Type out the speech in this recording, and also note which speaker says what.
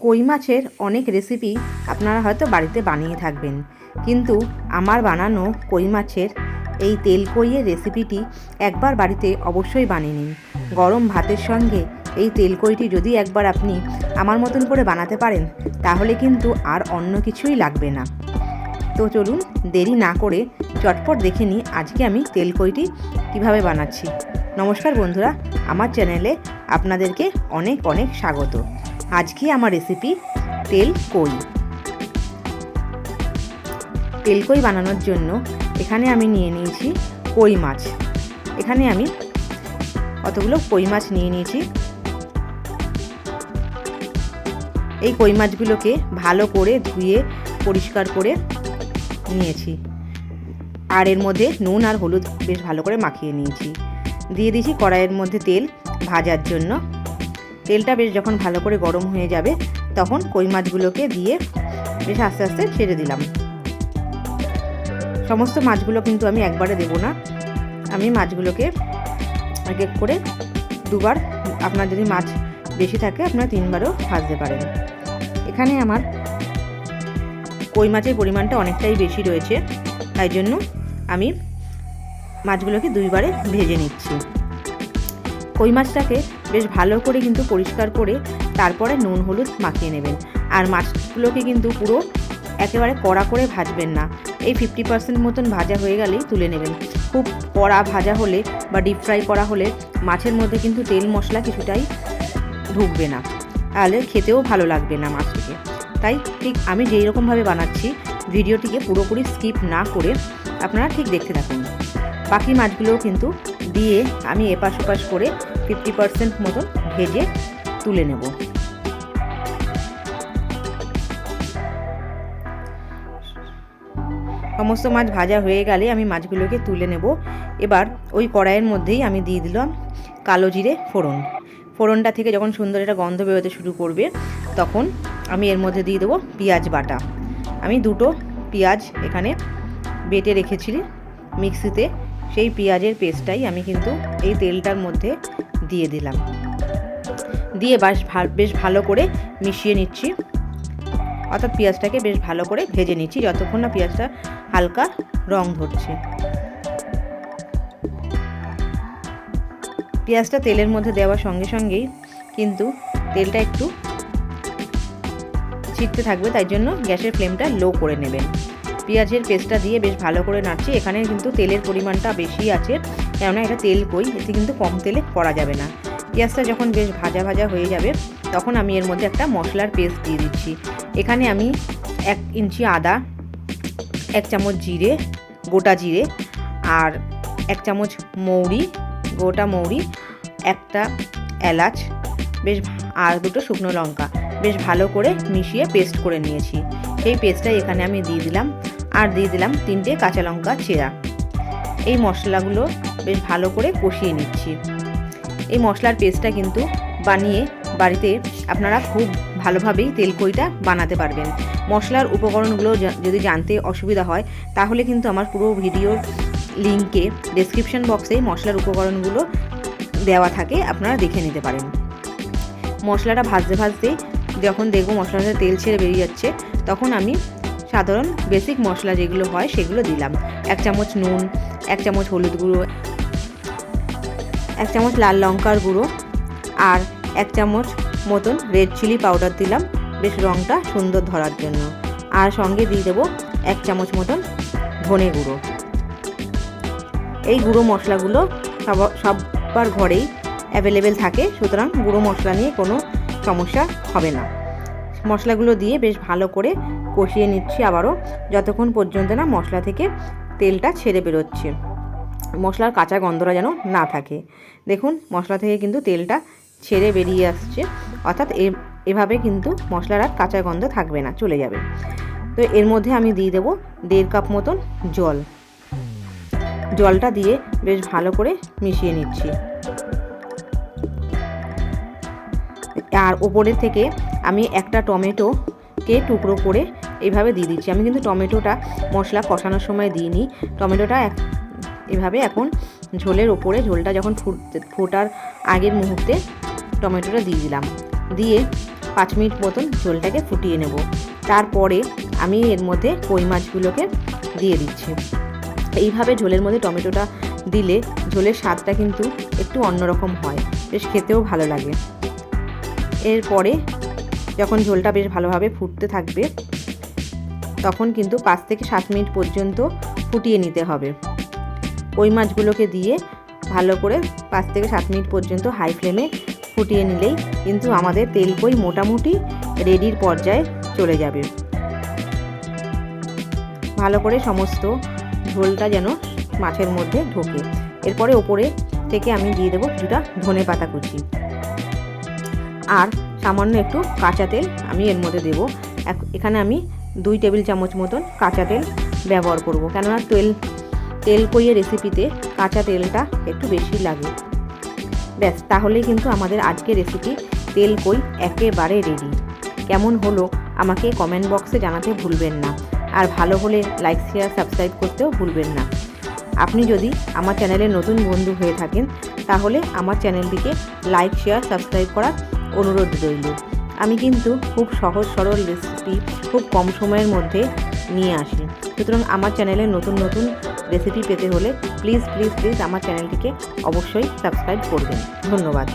Speaker 1: কই মাছের অনেক রেসিপি আপনারা হয়তো বাড়িতে বানিয়ে থাকবেন। কিন্তু আমার বানানো কই মাছের এই তেল কইয়ের রেসিপিটি একবার বাড়িতে অবশ্যই বানিয়ে নিন। গরম ভাতের সঙ্গে এই তেল কইটি যদি একবার আপনি আমার মতন করে বানাতে পারেন, তাহলে কিন্তু আর অন্য কিছুই লাগবে না। তো চলুন দেরি না করে চটপট দেখে নিই আজকে আমি তেল কইটি কীভাবে বানাচ্ছি। নমস্কার বন্ধুরা, আমার চ্যানেলে আপনাদেরকে অনেক অনেক স্বাগত। আজকে আমার রেসিপি তেল কই। তেল কই বানানোর জন্য এখানে আমি নিয়ে নিয়েছি কই মাছ। এখানে আমি কতগুলো কই মাছ নিয়ে নিয়েছি। এই কই মাছগুলোকে ভালো করে ধুয়ে, পরিষ্কার করে নিয়েছি। আর এর মধ্যে নুন আর হলুদ বেশ ভালো করে মাখিয়ে নিয়েছি। দিয়ে দিয়েছি কড়াইয়ের মধ্যে তেল ভাজার জন্য। তেলটা বেশ যখন ভালো করে গরম হয়ে যাবে, তখন কই মাছগুলোকে দিয়ে বেশ আস্তে আস্তে ছেড়ে দিলাম। সমস্ত মাছগুলো কিন্তু আমি একবারে দেব না। আমি মাছগুলোকে এক এক করে দুবার, আপনার যদি মাছ বেশি থাকে, আপনারা তিনবারও ভাজতে পারেন। এখানে আমার কই মাছের পরিমাণটা অনেকটাই বেশি রয়েছে, তাই জন্য আমি মাছগুলোকে দুইবারে ভেজে নিচ্ছি। কই মাছটাকে বেশ ভালো করে কিন্তু পরিষ্কার করে তারপরে নুন, হলুদ মাখিয়ে নেবেন। আর মাছগুলোকে কিন্তু পুরো একেবারে কড়া করে ভাজবেন না। এই ফিফটি পার্সেন্ট মতন ভাজা হয়ে গেলেই তুলে নেবেন। খুব কড়া ভাজা হলে বা ডিপ ফ্রাই করা হলে মাছের মধ্যে কিন্তু তেল মশলা কিছুটাই ঢুকবে না। তাহলে খেতেও ভালো লাগবে না মাছটিকে। তাই ঠিক আমি যেই রকমভাবে বানাচ্ছি, ভিডিওটিকে পুরোপুরি স্কিপ না করে আপনারা ঠিক দেখতে থাকুন। বাকি মাছগুলোও কিন্তু দিয়ে আমি এপাশ ওপাশ করে ফিফটি পার্সেন্ট মতন ভেজে তুলে নেব। সমস্ত মাছ ভাজা হয়ে গেলে আমি মাছগুলোকে তুলে নেব। এবার ওই কড়াইয়ের মধ্যেই আমি দিয়ে দিলাম কালো জিরে ফোড়ন। ফোড়নটা থেকে যখন সুন্দর একটা গন্ধ বেরোতে শুরু করবে, তখন আমি এর মধ্যে দিয়ে দেবো পেঁয়াজ বাটা। আমি দুটো পেঁয়াজ এখানে বেটে রেখেছি মিক্সিতে। সেই পেঁয়াজের পেস্টটাই আমি কিন্তু এই তেলটার মধ্যে দিয়ে দিলাম। দিয়ে বাস বেশ ভালো করে মিশিয়ে নিচ্ছি। অর্থাৎ পেঁয়াজটাকে বেশ ভালো করে ভেজে নিচ্ছি, যতক্ষণ না পেঁয়াজটা হালকা রং ধরছে। পেঁয়াজটা তেলের মধ্যে দেওয়ার সঙ্গে সঙ্গেই কিন্তু তেলটা একটু ছিটতে থাকবে, তাই জন্য গ্যাসের ফ্লেমটা লো করে নেবেন। পেঁয়াজের পেস্টটা দিয়ে বেশ ভালো করে নাড়ছি। এখানে কিন্তু তেলের পরিমাণটা বেশি আছে, কেননা এটা তেল কই, এতে কিন্তু কম তেলে করা যাবে না। পেঁয়াজটা যখন বেশ ভাজা ভাজা হয়ে যাবে, তখন আমি এর মধ্যে একটা মশলার পেস্ট দিয়ে দিচ্ছি। এখানে আমি এক ইঞ্চি আদা, এক চামচ জিরে, গোটা জিরে আর এক চামচ মৌরি, গোটা মৌরি, একটা এলাচ, বেশ আর দুটো শুকনো লঙ্কা, বেশ ভালো করে মিশিয়ে পেস্ট করে নিয়েছি। সেই পেস্টটাই এখানে আমি দিয়ে দিলাম। আর দিয়ে দিলাম তিনটে কাঁচা লঙ্কা চেরা। এই মশলাগুলো বেশ ভালো করে কষিয়ে নিচ্ছি। এই মশলার পেস্টটা কিন্তু বানিয়ে বাড়িতে আপনারা খুব ভালোভাবেই তেলকইটা বানাতে পারবেন। মশলার উপকরণগুলো যদি জানতে অসুবিধা হয়, তাহলে কিন্তু আমার পুরো ভিডিওর লিঙ্কে ডেসক্রিপশন বক্সে মশলার উপকরণগুলো দেওয়া থাকে, আপনারা দেখে নিতে পারেন। মশলাটা ভাজতে ভাজতে যখন দেখব মশলাটা তেল ছেড়ে বেরিয়ে যাচ্ছে, তখন আমি সাধারণ বেসিক মশলা যেগুলো হয় সেগুলো দিলাম। এক চামচ নুন, এক চামচ হলুদ গুঁড়ো, এক চামচ লাল লঙ্কার গুঁড়ো আর এক চামচ মতন রেড চিলি পাউডার দিলাম। বেশ রঙটা সুন্দর ধরার জন্য। আর সঙ্গে দিয়ে দেবো এক চামচ মতন ধনে গুঁড়ো। এই গুঁড়ো মশলাগুলো সব সবার ঘরেই অ্যাভেলেবেল থাকে। সুতরাং গুঁড়ো মশলা নিয়ে কোনো সমস্যা হবে না। মশলাগুলো দিয়ে বেশ ভালো করে কষিয়ে নিচ্ছি আবারও। যতক্ষণ পর্যন্ত না মশলা থেকে তেলটা ছেড়ে বেরোচ্ছে। মশলার কাঁচা গন্ধটা যেন না থাকে। দেখুন, মশলা থেকে কিন্তু তেলটা ছেড়ে বেরিয়ে আসছে। অর্থাৎ এ, এভাবে কিন্তু মশলার আর কাঁচা গন্ধ থাকবে না, চলে যাবে। তো এর মধ্যে আমি দিয়ে দেবো দেড় কাপ মতন জল। জলটা দিয়ে বেশ ভালো করে মিশিয়ে নিচ্ছি। আর ওপরের থেকে আমি একটা টমেটোকে টুকরো করে এইভাবে দিয়ে দিচ্ছি। আমি কিন্তু টমেটোটা মশলা কষানোর সময় দিইনি। টমেটোটা এক, এভাবে এখন ঝোলের ওপরে, ঝোলটা যখন ফুটতে ফোটার আগের মুহূর্তে টমেটোটা দিয়ে দিলাম। দিয়ে পাঁচ মিনিট মতন ঝোলটাকে ফুটিয়ে নেব। তারপরে আমি এর মধ্যে কই মাছগুলোকে দিয়ে দিচ্ছি। এইভাবে ঝোলের মধ্যে টমেটোটা দিলে ঝোলের স্বাদটা কিন্তু একটু অন্যরকম হয়। বেশ খেতেও ভালো লাগে। এরপরে যখন ঝোলটা বেশ ভালোভাবে ফুটতে থাকবে, তখন কিন্তু পাঁচ থেকে সাত মিনিট পর্যন্ত ফুটিয়ে নিতে হবে। কই মাছগুলোকে দিয়ে ভালো করে পাঁচ থেকে সাত মিনিট পর্যন্ত হাই ফ্লেমে ফুটিয়ে নিলেই কিন্তু আমাদের তেল কই মোটামুটি রেডির পর্যায়ে চলে যাবে। ভালো করে সমস্ত ঝোলটা যেন মাছের মধ্যে ঢোকে। এরপরে ওপরে থেকে আমি দিয়ে দেবো কিছুটা ধনে পাতা কুচি। আর সামান্য একটু কাঁচা তেল আমি এর মধ্যে দেবো। এখানে আমি দুই টেবিল চামচ মতন কাঁচা তেল ব্যবহার করব। কেননা তেল তেল কইয়ের রেসিপিতে কাঁচা তেলটা একটু বেশি লাগে। ব্যাস, তাহলেই কিন্তু আমাদের আজকের রেসিপি তেল কই একেবারে রেডি কেমন হলো আমাকে কমেন্ট বক্সে জানাতে ভুলবেন না। আর ভালো হলে লাইক শেয়ার সাবস্ক্রাইব করতেও ভুলবেন না। আপনি যদি আমার চ্যানেলে নতুন বন্ধু হয়ে থাকেন, তাহলে আমার চ্যানেলটিকে লাইক, শেয়ার, সাবস্ক্রাইব করার অনুরোধ রইল। আমি কিন্তু খুব সহজ, সরল রেসিপি খুব কম সময়ের মধ্যে নিয়ে আসি। সুতরাং আমার চ্যানেলে নতুন নতুন রেসিপি পেতে হলে প্লিজ প্লিজ প্লিজ আমার চ্যানেলটিকে অবশ্যই সাবস্ক্রাইব করবেন। ধন্যবাদ।